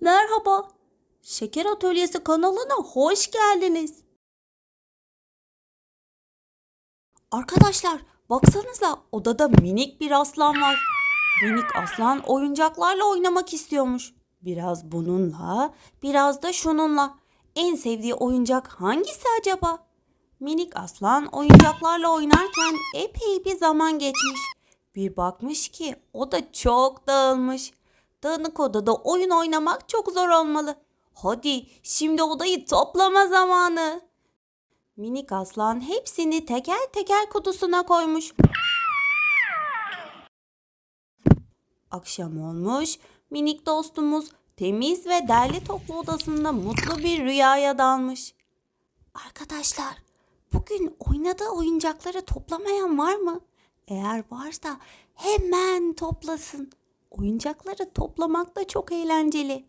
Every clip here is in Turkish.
Merhaba. Şeker Atölyesi kanalına hoş geldiniz. Arkadaşlar baksanıza odada minik bir aslan var. Minik aslan oyuncaklarla oynamak istiyormuş. Biraz bununla, biraz da şununla. En sevdiği oyuncak hangisi acaba? Minik aslan oyuncaklarla oynarken epey bir zaman geçmiş. Bir bakmış ki o da çok dağılmış. Dağınık odada oyun oynamak çok zor olmalı. Hadi şimdi odayı toplama zamanı. Minik aslan hepsini teker teker kutusuna koymuş. Akşam olmuş. Minik dostumuz temiz ve derli toplu odasında mutlu bir rüyaya dalmış. Arkadaşlar, bugün oynadığı oyuncakları toplamayan var mı? Eğer varsa hemen toplasın. Oyuncakları toplamak da çok eğlenceli.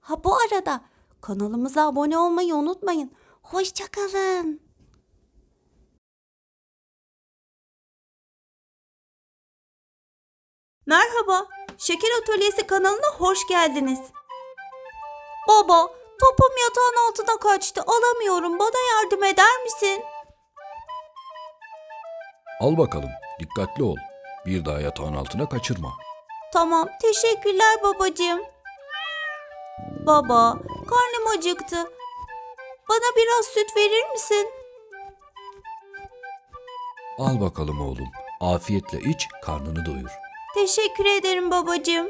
Ha bu arada kanalımıza abone olmayı unutmayın. Hoşçakalın. Merhaba, Şeker Atölyesi kanalına hoş geldiniz. Baba, topum yatağın altına kaçtı. Alamıyorum. Bana yardım eder misin? Al bakalım, dikkatli ol. Bir daha yatağın altına kaçırma. Tamam, teşekkürler babacığım. Baba, karnım acıktı. Bana biraz süt verir misin? Al bakalım oğlum. Afiyetle iç, karnını doyur. Teşekkür ederim babacığım.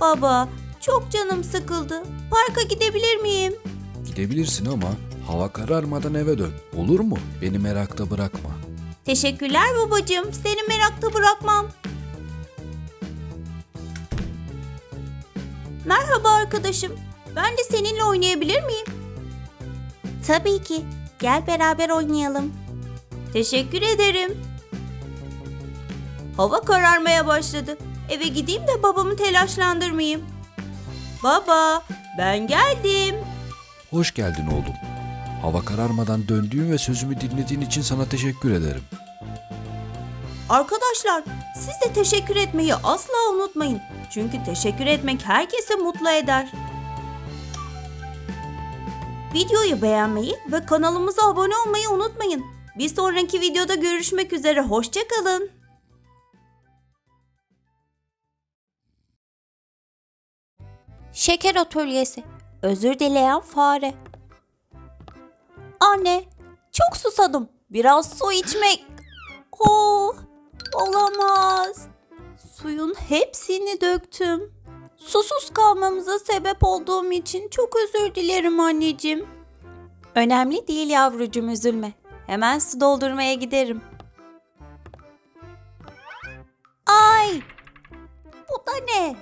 Baba, çok canım sıkıldı. Parka gidebilir miyim? Gidebilirsin ama hava kararmadan eve dön. Olur mu? Beni merakta bırakma. Teşekkürler babacığım. Seni merakta bırakmam. Merhaba arkadaşım. Ben de seninle oynayabilir miyim? Tabii ki. Gel beraber oynayalım. Teşekkür ederim. Hava kararmaya başladı. Eve gideyim de babamı telaşlandırmayayım. Baba, ben geldim. Hoş geldin oğlum. Hava kararmadan döndüğün ve sözümü dinlediğin için sana teşekkür ederim. Arkadaşlar siz de teşekkür etmeyi asla unutmayın. Çünkü teşekkür etmek herkesi mutlu eder. Videoyu beğenmeyi ve kanalımıza abone olmayı unutmayın. Bir sonraki videoda görüşmek üzere. Hoşçakalın. Şeker atölyesi. Özür dileyen fare. Anne, çok susadım. Biraz su içmek Oh, olamaz. Suyun hepsini döktüm. Susuz kalmamıza sebep olduğum için çok özür dilerim anneciğim. Önemli değil yavrucuğum üzülme. Hemen su doldurmaya giderim. Ay! Bu da ne?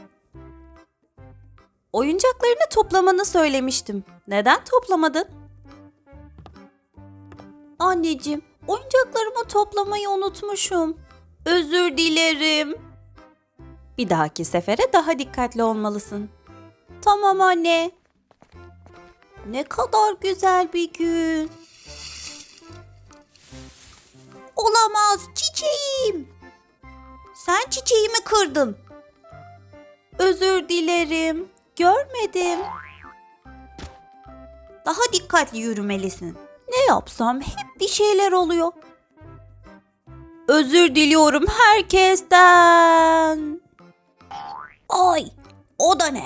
Oyuncaklarını toplamanı söylemiştim. Neden toplamadın? Anneciğim, oyuncaklarımı toplamayı unutmuşum. Özür dilerim. Bir dahaki sefere daha dikkatli olmalısın. Tamam anne. Ne kadar güzel bir gün. Olamaz çiçeğim. Sen çiçeğimi kırdın. Özür dilerim. Görmedim. Daha dikkatli yürümelisin. Ne yapsam hep bir şeyler oluyor. Özür diliyorum herkesten. Ay, o da ne?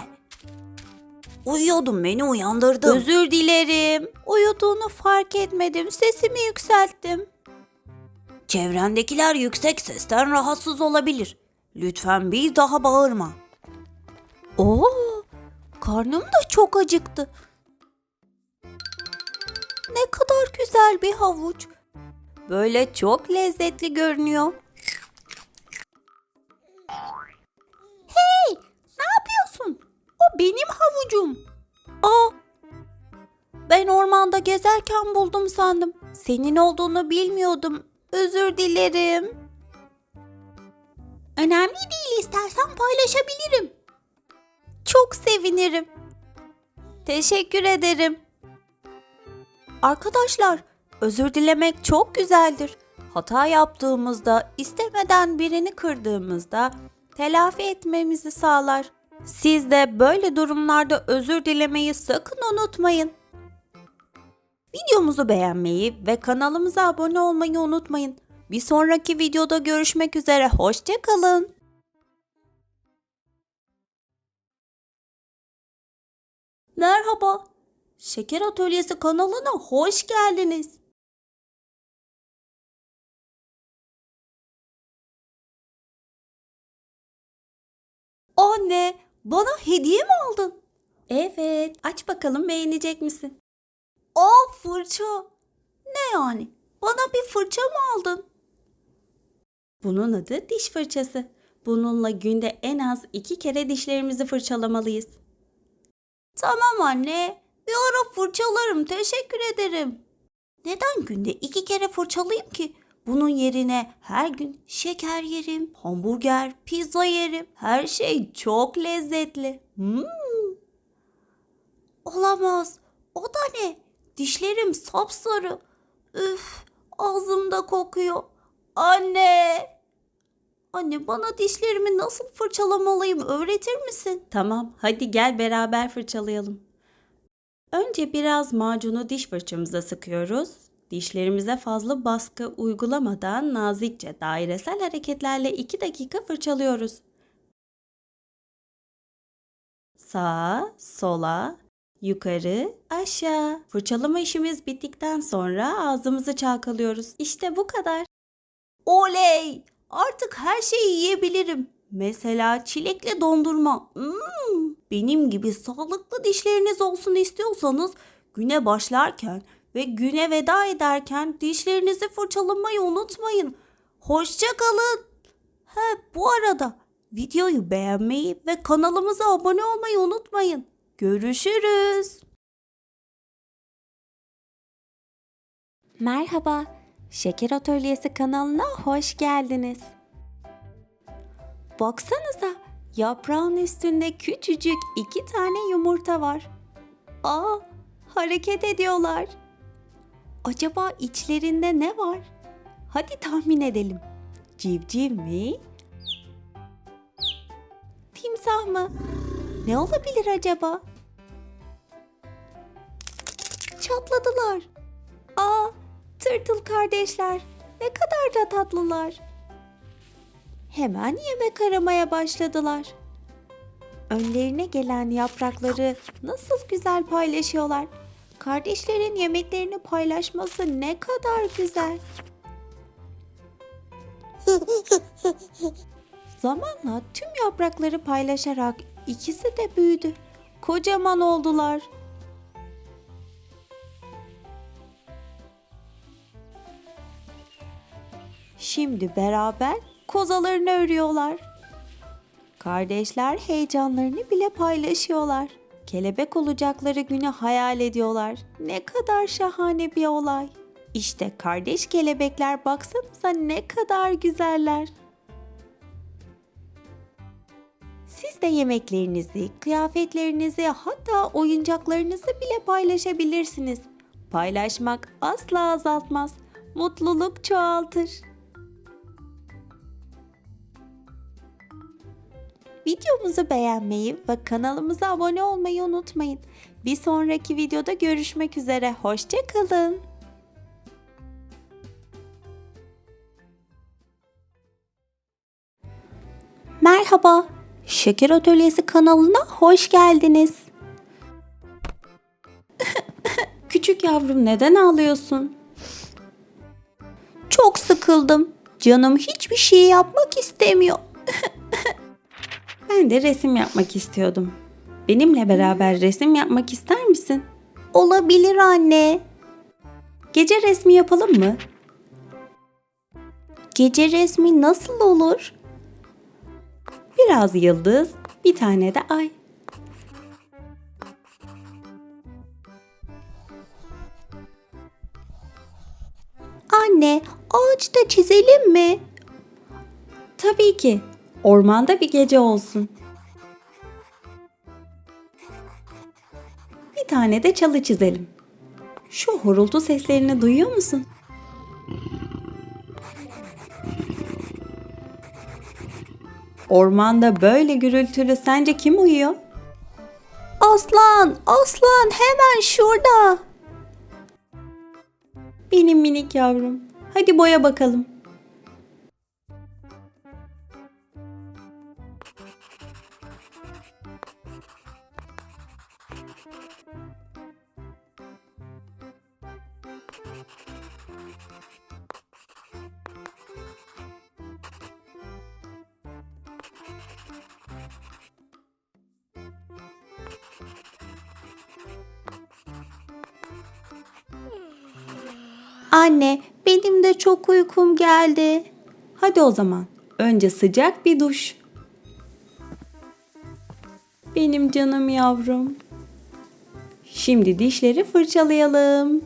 Uyuyordum beni uyandırdın. Özür dilerim. Uyuduğunu fark etmedim. Sesimi yükselttim. Çevrendekiler yüksek sesten rahatsız olabilir. Lütfen bir daha bağırma. Oo, karnım da çok acıktı. Ne kadar güzel bir havuç. Böyle çok lezzetli görünüyor. Hey, ne yapıyorsun? O benim havucum. Aa, ben ormanda gezerken buldum sandım. Senin olduğunu bilmiyordum. Özür dilerim. Önemli değil istersen paylaşabilirim. Çok sevinirim. Teşekkür ederim. Arkadaşlar, özür dilemek çok güzeldir. Hata yaptığımızda, istemeden birini kırdığımızda telafi etmemizi sağlar. Siz de böyle durumlarda özür dilemeyi sakın unutmayın. Videomuzu beğenmeyi ve kanalımıza abone olmayı unutmayın. Bir sonraki videoda görüşmek üzere. Hoşçakalın. Merhaba. Şeker Atölyesi kanalına hoş geldiniz. Anne, bana hediye mi aldın? Evet, aç bakalım beğenecek misin? Aa fırça. Ne yani? Bana bir fırça mı aldın? Bunun adı diş fırçası. Bununla günde en az iki kere dişlerimizi fırçalamalıyız. Tamam anne. Bir ara fırçalarım. Teşekkür ederim. Neden günde iki kere fırçalayayım ki? Bunun yerine her gün şeker yerim, hamburger, pizza yerim. Her şey çok lezzetli. Hmm. Olamaz. O da ne? Dişlerim sapsarı. Üf, ağzımda kokuyor. Anne! Anne bana dişlerimi nasıl fırçalamalıyım öğretir misin? Tamam, hadi gel beraber fırçalayalım. Önce biraz macunu diş fırçamıza sıkıyoruz. Dişlerimize fazla baskı uygulamadan nazikçe dairesel hareketlerle 2 dakika fırçalıyoruz. Sağa, sola, yukarı, aşağı. Fırçalama işimiz bittikten sonra ağzımızı çalkalıyoruz. İşte bu kadar. Oley! Artık her şeyi yiyebilirim. Mesela çilekli dondurma. Hmm, benim gibi sağlıklı dişleriniz olsun istiyorsanız güne başlarken ve güne veda ederken dişlerinizi fırçalamayı unutmayın. Hoşça kalın. He bu arada videoyu beğenmeyi ve kanalımıza abone olmayı unutmayın. Görüşürüz. Merhaba. Şeker Atölyesi kanalına hoş geldiniz. Baksanıza, yaprağın üstünde küçücük iki tane yumurta var. Aa, hareket ediyorlar. Acaba içlerinde ne var? Hadi tahmin edelim. Civciv mi? Timsah mı? Ne olabilir acaba? Çatladılar. Aa, tırtıl kardeşler. Ne kadar da tatlılar. Hemen yemek aramaya başladılar. Önlerine gelen yaprakları nasıl güzel paylaşıyorlar. Kardeşlerin yemeklerini paylaşması ne kadar güzel. Zamanla tüm yaprakları paylaşarak ikisi de büyüdü. Kocaman oldular. Şimdi beraber kozalarını örüyorlar. Kardeşler heyecanlarını bile paylaşıyorlar. Kelebek olacakları günü hayal ediyorlar. Ne kadar şahane bir olay. İşte kardeş kelebekler baksanıza ne kadar güzeller. Siz de yemeklerinizi, kıyafetlerinizi hatta oyuncaklarınızı bile paylaşabilirsiniz. Paylaşmak asla azaltmaz, mutluluk çoğaltır. Videomuzu beğenmeyi ve kanalımıza abone olmayı unutmayın. Bir sonraki videoda görüşmek üzere. Hoşçakalın. Merhaba. Şeker Atölyesi kanalına hoş geldiniz. Küçük yavrum neden ağlıyorsun? Çok sıkıldım. Canım hiçbir şey yapmak istemiyor. Ben de resim yapmak istiyordum. Benimle beraber resim yapmak ister misin? Olabilir anne. Gece resmi yapalım mı? Gece resmi nasıl olur? Biraz yıldız, bir tane de ay. Anne, ağaçta çizelim mi? Tabii ki. Ormanda bir gece olsun. Bir tane de çalı çizelim. Şu horultu seslerini duyuyor musun? Ormanda böyle gürültülü sence kim uyuyor? Aslan, aslan hemen şurada. Benim minik yavrum. Hadi boya bakalım. Anne, benim de çok uykum geldi. Hadi o zaman. Önce sıcak bir duş. Benim canım yavrum. Şimdi dişleri fırçalayalım.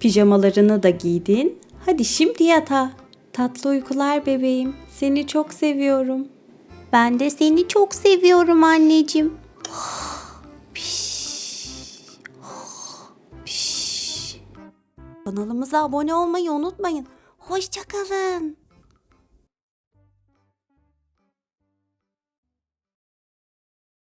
Pijamalarını da giydin. Hadi şimdi yatağa. Tatlı uykular bebeğim. Seni çok seviyorum. Ben de seni çok seviyorum anneciğim. Kanalımıza abone olmayı unutmayın. Hoşçakalın.